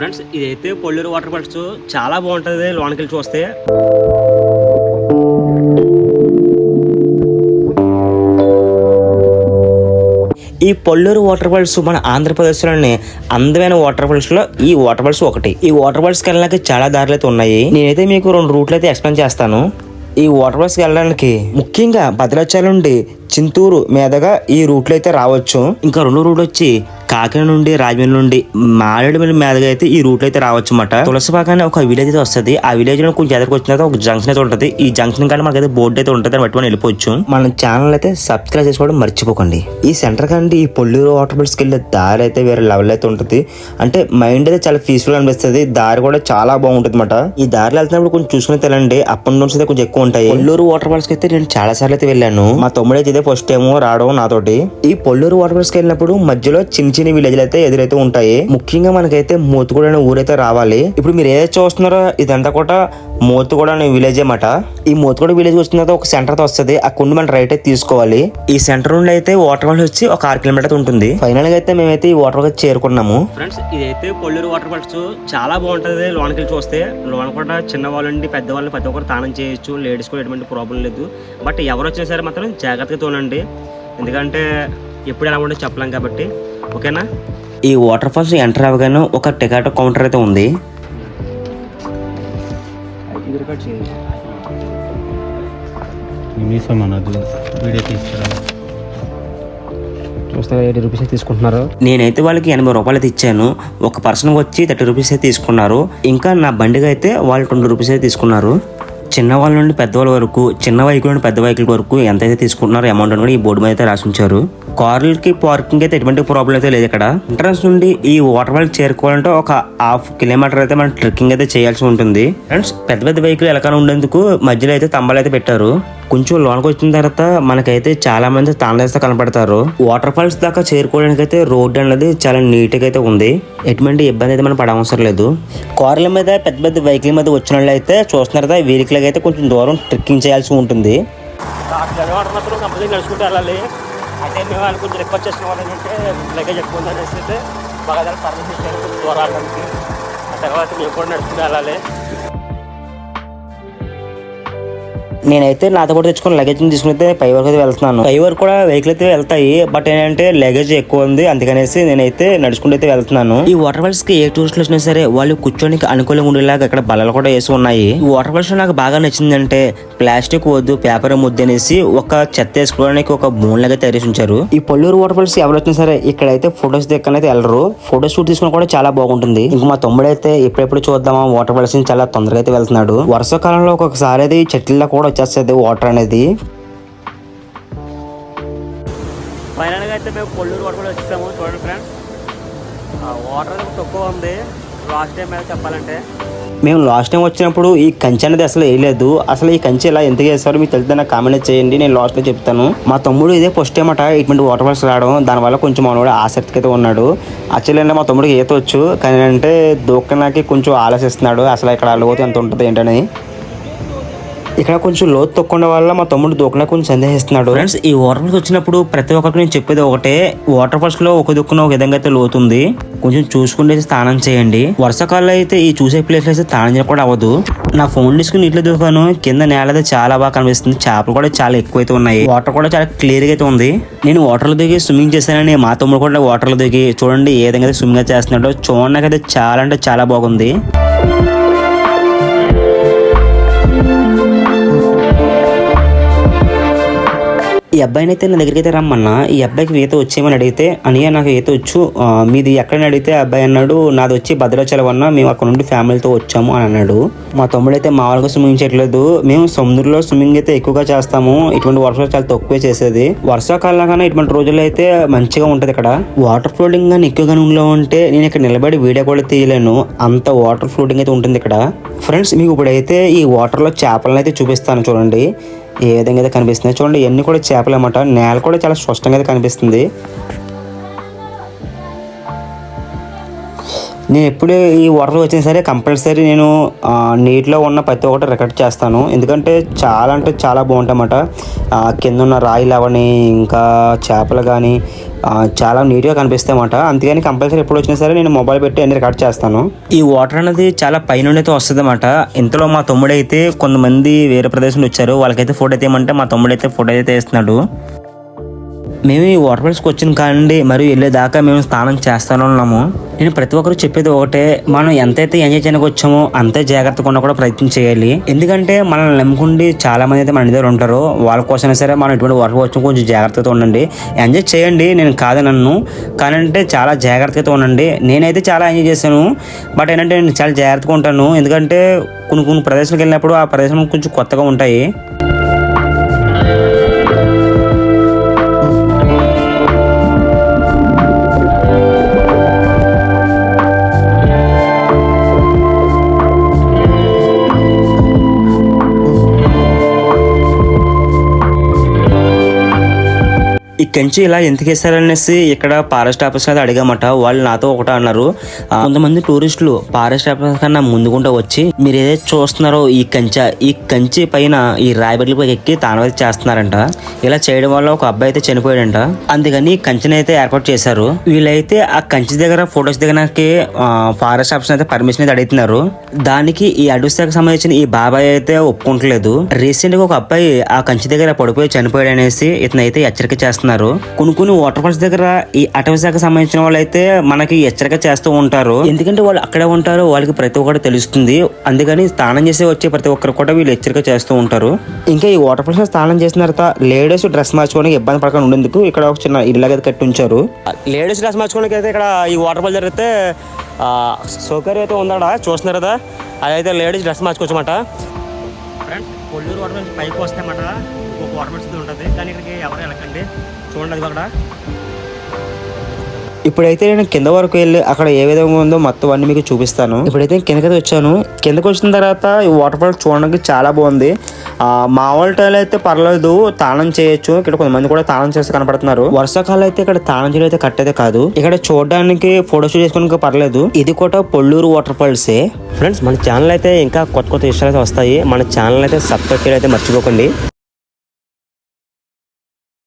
Friends ఇదైతే Polluru water falls చాలా బాగుంటుంది లోనకెళ్ళి చూస్తే. ఈ పొల్లూరు వాటర్ ఫాల్స్ మన ఆంధ్రప్రదేశ్లోని అందమైన వాటర్ ఫాల్స్లో ఈ వాటర్ ఫాల్స్ ఒకటి. ఈ వాటర్ ఫాల్స్కి వెళ్ళడానికి చాలా దారులు అయితే ఉన్నాయి. నేనైతే మీకు రెండు రూట్లు అయితే ఎక్స్ప్లెయిన్ చేస్తాను. ఈ వాటర్ ఫాల్స్కి వెళ్ళడానికి ముఖ్యంగా భద్రాచలం నుండి చింతూరు మీదుగా ఈ రూట్లో అయితే రావచ్చు. ఇంకా రెండు రూట్ వచ్చి కాకినాడ నుండి రాజమండ్రి నుండి మారేడుమిల్లి మీదుగా అయితే ఈ రూట్లో అయితే రావచ్చు అన్నమాట. తులసిపాక అనే ఒక విలేజ్ అయితే వస్తుంది. ఆ విలేజ్లో కొంచెం ఎదురుకు వచ్చిన ఒక జంక్షన్ అయితే ఉంటుంది. ఈ జంక్షన్ కానీ మనకైతే బోర్డు అయితే ఉంటుంది. దాన్ని బట్టి మనం వెళ్ళిపోవచ్చు. మన ఛానల్ అయితే సబ్స్క్రైబ్ చేసుకోవడం మర్చిపోకండి. ఈ సెంటర్ కంటే ఈ పొల్లూరు వాటర్ ఫాల్స్కి వెళ్ళే దారి అయితే వేరే లెవెల్ అయితే ఉంటుంది. అంటే మైండ్ అయితే చాలా పీస్ఫుల్ అనిపిస్తుంది. దారి కూడా చాలా బాగుంటుంది అనమాట ఈ దారిలో వెళ్తున్నప్పుడు కొంచెం చూసుకుని తెలండి అప్ అండ్ డౌన్స్ అయితే కొంచెం ఎక్కువ ఉంటాయి. పొల్లూరు వాటర్ ఫాల్స్కి అయితే నేను చాలా సార్లు అయితే వెళ్ళాను. మా తమ్ముడు అయితే ఇదే ఫస్ట్ టైం రావడం నాతోటి. ఈ పొల్లూరు వాటర్ ఫాల్స్కి వెళ్ళినప్పుడు మధ్యలో చిన్న చిన్న విలేజ్లు అయితే ఎదురైతే ఉంటాయి. ముఖ్యంగా మనకైతే మోతుగూడ అనే ఊరైతే రావాలి. ఇప్పుడు మీరు ఏదైతే చూస్తున్నారో ఇదంతా కూడా మోతుగూడ అనే విలేజ్ అన్నమాట. ఈ మోతుగూడ విలేజ్ వచ్చిన తర్వాత ఒక సెంటర్తో వస్తుంది. ఆ నుండి మనం రైట్ అయితే తీసుకోవాలి. ఈ సెంటర్ నుండి అయితే వాటర్ ఫాల్స్ వచ్చి ఒక ఆరు కిలోమీటర్ ఉంటుంది. ఫైనల్గా అయితే మేమైతే ఈ వాటర్ ఫాల్స్ చేరుకున్నాము. ఫ్రెండ్స్ ఇదైతే పొల్లూరు వాటర్ ఫాల్స్ చాలా బాగుంటుంది. లోనకి చూస్తే లోన కూడా చిన్న వాళ్ళ నుండి పెద్ద వాళ్ళు ప్రతి ఒక్కరు తానం చేయొచ్చు. లేడీస్ కూడా ఎటువంటి ప్రాబ్లం లేదు. బట్ ఎవరు వచ్చినా సరే మాత్రం జాగ్రత్తగా తోనండి ఎందుకంటే ఎప్పుడు ఎలా ఉండో చెప్పలేం కాబట్టి. ఓకేనా? ఈ వాటర్ ఫాల్స్ ఎంటర్ అవ్వగానే ఒక టికెట్ కౌంటర్ అయితే ఉంది. చూస్తే ఎయిటీ రూపీస్ తీసుకుంటున్నారు. నేనైతే వాళ్ళకి ఎనభై రూపాయలు అయితే ఇచ్చాను. ఒక పర్సన్ వచ్చి థర్టీ రూపీస్ అయితే తీసుకున్నారు. ఇంకా నా బండికి అయితే వాళ్ళు ట్వంటీ రూపీస్ అయితే తీసుకున్నారు. చిన్న వాళ్ళ నుండి పెద్దవాళ్ళ వరకు చిన్న వెహికల్ నుండి పెద్ద వెహికల్ వరకు ఎంతైతే తీసుకుంటున్నారో అమౌంట్ అని కూడా ఈ బోర్డు మీద అయితే రాసి ఉంచారు కార్లకి పార్కింగ్ అయితే ఎటువంటి ప్రాబ్లం అయితే లేదు ఇక్కడ. ఎంట్రన్స్ నుండి ఈ వాటర్ ఫాల్ చేరుకోవాలంటే ఒక హాఫ్ కిలోమీటర్ అయితే మనం ట్రెక్కింగ్ అయితే చేయాల్సి ఉంటుంది. ఫ్రెండ్స్ పెద్ద పెద్ద వెహికల్ ఎలకన ఉండేందుకు మధ్యలో అయితే స్తంభాలు అయితే పెట్టారు. కొంచెం లోనకి వచ్చిన తర్వాత మనకైతే చాలా మంది తాండేస్తే కనపడతారు. వాటర్ ఫాల్స్ దాకా చేరుకోవడానికి అయితే రోడ్ అనేది చాలా నీట్గా అయితే ఉంది. ఎటువంటి ఇబ్బంది అయితే మనం పడవసరం లేదు. కార్ల మీద పెద్ద పెద్ద వెహికల్ మీద వచ్చిన వాళ్ళు అయితే చూస్తున్నారు కదా వెహికల్ అయితే కొంచెం దూరం ట్రెక్కింగ్ చేయాల్సి ఉంటుంది. నడుచుకుంటూ వెళ్ళాలి. అయితే మేము అనుకుంటే కొంచెం రిక్వెస్ట్ చేసిన వాళ్ళు ఏంటంటే లగేజ్ ఎక్కువ ఉందని అయితే బాగా పర్మిషన్ ఇచ్చారు దూరాలకి ఆ తర్వాత మేము కూడా నడుచుకుని వెళ్ళాలి. నేనైతే నాతో కూడా తెచ్చుకున్న లగేజ్ తీసుకుని అయితే పై వరకు అయితే వెళ్తున్నాను. పై వరకు కూడా వెహికల్ అయితే వెళ్తాయి బట్ ఏంటంటే లగేజ్ ఎక్కువ ఉంది. అందుకనేసి నేనైతే నడుచుకుంటూ అయితే వెళ్తున్నాను. ఈ వాటర్ ఫాల్స్కి ఏ టూరిస్టులు వచ్చినా సరే వాళ్ళు కూర్చోడానికి అనుకూలంగా ఉండేలాగా ఇక్కడ బల్లలు కూడా వేసి ఉన్నాయి. ఈ వాటర్ ఫాల్స్ నాకు బాగా నచ్చిందంటే ప్లాస్టిక్ వద్దు పేపర్ ముద్దు అనేసి ఒక చెత్త వేసుకోవడానికి ఒక బోన్ లాగా తయారు ఉంచారు. ఈ పల్లూరు వాటర్ ఫాల్స్ ఎవరు వచ్చినా సరే ఇక్కడైతే ఫొటోస్ దిక్కనైతే వెళ్ళరు. ఫోటో షూట్ తీసుకుని కూడా చాలా బాగుంటుంది. ఇంకా మా తమ్ముడైతే ఎప్పుడెప్పుడు చూద్దామా వాటర్ ఫాల్స్ చాలా తొందరగా అయితే వెళ్తున్నాడు. వర్షాకాలంలో ఒక్కొక్కసారి అయితే చెట్ల కూడా వచ్చేస్తుంది వాటర్ అనేది. ఫైనల్గా అయితే మేము కొల్లూరు వాటర్ కూడా వచ్చేసాము చూడండి ఫ్రెండ్స్ వాటర్ అనేది తక్కువ ఉంది. లాస్ట్ టైం మీద చెప్పాలంటే. మేము లాస్ట్ టైం వచ్చినప్పుడు ఈ కంచె అనేది అసలు వేయలేదు అసలు ఈ కంచె ఇలా ఎందుకు వేస్తారో మీకు తెలిస్తే నాకు కామెంట్ చేయండి నేను లాస్ట్లో చెప్తాను. మా తమ్ముడు ఇదే ఫస్ట్ టైం అట ఇటువంటి వాటర్ ఫాల్స్ రావడం దానివల్ల కొంచెం మనోడు ఆసక్తికి అయితే ఉన్నాడు. యాక్చువల్లీ అంటే మా తమ్ముడికి ఈత వచ్చు కానీ అంటే దూక్కనాకి కొంచెం ఆలోచిస్తున్నాడు అసలు ఇక్కడ లోతు ఎంత ఉంటుంది ఏంటని. ఇక్కడ కొంచెం లోతు తొక్కడం వల్ల మా తమ్ముడు దూకన కొంచెం సందేహిస్తున్నాడు. ఫ్రెండ్స్ ఈ వాటర్ ఫాల్స్ వచ్చినప్పుడు ప్రతి ఒక్కరికి నేను చెప్పేది ఒకటే వాటర్ ఫాల్స్లో ఒక దుక్కున ఒక విధంగా అయితే లోతుంది. కొంచెం చూసుకుంటే అయితే స్నానం చేయండి. వర్షాకాలంలో అయితే ఈ చూసే ప్లేస్ అయితే స్నానం చేయడం కూడా అవ్వదు. నా ఫోన్ తీసుకుని నీటిలో దూకాను. కింద నేల అయితే చాలా బాగా కనిపిస్తుంది. చేపలు కూడా చాలా ఎక్కువైతే ఉన్నాయి. వాటర్ కూడా చాలా క్లియర్గా అయితే ఉంది. నేను వాటర్లో దిగి స్విమ్మింగ్ చేశానని మా తమ్ముడు కూడా వాటర్లో దిగి చూడండి ఏ విధంగా స్విమ్మింగ్ చేస్తున్నాడో. చూడడానికి అయితే చాలా అంటే చాలా బాగుంది. ఈ అబ్బాయిని అయితే నా దగ్గరికి అయితే రమ్మన్నా. ఈ అబ్బాయికి ఈత వచ్చేయమని అడిగితే అనియ నాకు ఈత వచ్చు. మీది ఎక్కడని అడిగితే అబ్బాయి అన్నాడు నాది వచ్చి భద్రాచలం అన్న మేము అక్కడ నుండి ఫ్యామిలీతో వచ్చాము అని అన్నాడు. మా తమ్ముడు అయితే మామూలుగా స్విమ్మింగ్ చేయట్లేదు. మేము సముద్రంలో స్విమ్మింగ్ అయితే ఎక్కువగా చేస్తాము. ఇటువంటి వర్షాలు చాలా తక్కువే చేసేది. వర్షాకాలం కన్నా ఇటువంటి రోజుల్లో అయితే మంచిగా ఉంటుంది ఇక్కడ. వాటర్ ఫ్లోటింగ్ కానీ ఎక్కువగా ఉండే ఉంటే నేను ఇక్కడ నిలబడి వీడియో కూడా తీయలేను. అంత వాటర్ ఫ్లోటింగ్ అయితే ఉంటుంది ఇక్కడ. ఫ్రెండ్స్ మీకు ఇప్పుడైతే ఈ వాటర్లో చేపలను అయితే చూపిస్తాను చూడండి. ఏ విధంగా అయితే కనిపిస్తున్నాయి చూడండి ఇవన్నీ కూడా చేపలు అన్నమాట. నేల కూడా చాలా స్పష్టంగా అయితే కనిపిస్తుంది. నేను ఎప్పుడే ఈ వాటర్ వచ్చినా సరే కంపల్సరీ నేను నీటిలో ఉన్న ప్రతి ఒక్కటి రికార్డ్ చేస్తాను. ఎందుకంటే చాలా అంటే చాలా బాగుంటాయన్నమాట. కింద ఉన్న రాయిలు అవని ఇంకా చేపలు కానీ చాలా నీట్గా కనిపిస్తాయి అన్నమాట అందుకని కంపల్సరీ ఎప్పుడు వచ్చినా సరే నేను మొబైల్ పెట్టి అన్ని రికార్డ్ చేస్తాను. ఈ వాటర్ అనేది చాలా పైనుండైతే అయితే వస్తుంది అన్నమాట ఇంతలో మా తమ్ముడు అయితే కొంతమంది వేరే ప్రదేశం వచ్చారు. వాళ్ళకైతే ఫోటో తీయమంటే మా తమ్ముడు అయితే ఫోటో అయితే తీస్తున్నాడు. మేము ఈ వాటర్ ఫాల్స్కి వచ్చిన కానివ్వండి మరియు వెళ్ళేదాకా మేము స్నానం చేస్తానే ఉన్నాము. నేను ప్రతి ఒక్కరు చెప్పేది ఒకటే మనం ఎంతైతే ఎంజాయ్ చేయడానికి వచ్చామో అంతే జాగ్రత్తగా ఉన్నా కూడా ప్రయత్నం చేయాలి. ఎందుకంటే మనల్ని నమ్ముకుండి చాలా మంది అయితే మన దగ్గర ఉంటారు వాళ్ళ కోసమే సరే మనం ఇటువంటి వాటర్ వచ్చి కొంచెం జాగ్రత్తగా ఉండండి. ఎంజాయ్ చేయండి నేను కాదు నన్ను కానీ అంటే చాలా జాగ్రత్తగా ఉండండి. నేనైతే చాలా ఎంజాయ్ చేశాను బట్ ఏంటంటే నేను చాలా జాగ్రత్తగా ఉంటాను. ఎందుకంటే కొన్ని కొన్ని ప్రదేశాలకు వెళ్ళినప్పుడు ఆ ప్రదేశం కొంచెం కొత్తగా ఉంటాయి. కంచి ఇలా ఎందుకు ఇక్కడ ఫారెస్ట్ ఆఫీస్ అయితే అడిగామట. వాళ్ళు నాతో ఒకటే అన్నారు. కొంతమంది టూరిస్టులు ఫారెస్ట్ ఆఫీస్ కన్నా ముందుకుంటూ వచ్చి మీరు ఏదైతే చూస్తున్నారో ఈ కంచె ఈ కంచి పైన ఈ రాయబెడ్ల పైకి ఎక్కి తానవైతే చేస్తున్నారంట. ఇలా చేయడం వల్ల ఒక అబ్బాయి అయితే చనిపోయాడంట. అందుకని కంచెని అయితే ఏర్పాటు చేశారు. వీళ్ళైతే ఆ కంచి దగ్గర ఫొటోస్ దిగడానికి ఫారెస్ట్ ఆఫీస్ అయితే పర్మిషన్ అయితే అడుగుతున్నారు. దానికి ఈ అడవి శాఖకు సంబంధించిన ఈ బాబాయ్ అయితే ఒప్పుకుంటలేదు రీసెంట్గా ఒక అబ్బాయి ఆ కంచి దగ్గర పడిపోయి చనిపోయాడు అనేసి ఇతను అయితే హెచ్చరిక చేస్తున్నారు. కొన్ని కొన్ని వాటర్ ఫాల్స్ దగ్గర ఈ అటవీ సంబంధించిన వాళ్ళు అయితే మనకి హెచ్చరిక చేస్తూ ఉంటారు. ఎందుకంటే వాళ్ళు అక్కడే ఉంటారు వాళ్ళకి ప్రతి ఒక్కటి తెలుస్తుంది. అందుకని స్నానం చేసి వచ్చే ప్రతి ఒక్కరు కూడా వీళ్ళు హెచ్చరిక చేస్తూ ఉంటారు. ఇంకా ఈ వాటర్ ఫాల్స్ స్నానం చేసిన తర్వాత లేడీస్ డ్రెస్ మార్చుకోవడానికి ఇబ్బంది పడకుండా ఉండేందుకు ఇక్కడ ఒక చిన్న ఇల్లాగా కట్టి ఉంచారు. లేడీస్ డ్రెస్ మార్చుకోవడానికి అయితే ఇక్కడ ఈ వాటర్ ఫాల్ జరిగితే సౌకర్యం అయితే ఉందా చూస్తున్నారు కదా? అదైతే లేడీస్ డ్రెస్ మార్చుకోవచ్చమాట. ఫ్రెండ్స్ కొల్లూరు వాటర్ ఫాల్స్ పైకి వస్తాయన్నమాట. ఒక వాటర్ ఫాల్స్ ఉంటుంది. కానీ ఇక్కడికి ఎవరు వెళ్ళకండి. చూడండి అది అక్కడ. ఇప్పుడైతే నేను కింద వరకు వెళ్ళి అక్కడ ఏ విధంగా ఉందో మొత్తం అన్ని మీకు చూపిస్తాను. ఇప్పుడైతే కిందకి కిందకైతే వచ్చాను. కిందకి వచ్చిన తర్వాత ఈ వాటర్ ఫాల్ చూడడానికి చాలా బాగుంది. మామూలు టైల్ అయితే పర్లేదు తాళం చేయొచ్చు. ఇక్కడ కొంతమంది కూడా తాళం చేస్తే కనపడుతున్నారు. వర్షాకాలం అయితే ఇక్కడ తాళం చేయడం అయితే కట్టేదే కాదు. ఇక్కడ చూడడానికి ఫోటో షూట్ చేసుకోవడానికి పర్లేదు. ఇది కూడా పొల్లూరు వాటర్ ఫాల్సే ఫ్రెండ్స్ మన ఛానల్ అయితే ఇంకా కొత్త కొత్త విషయాలు అయితే వస్తాయి. మన ఛానల్ అయితే సబ్స్క్రైబ్ చేయడం అయితే మర్చిపోకండి.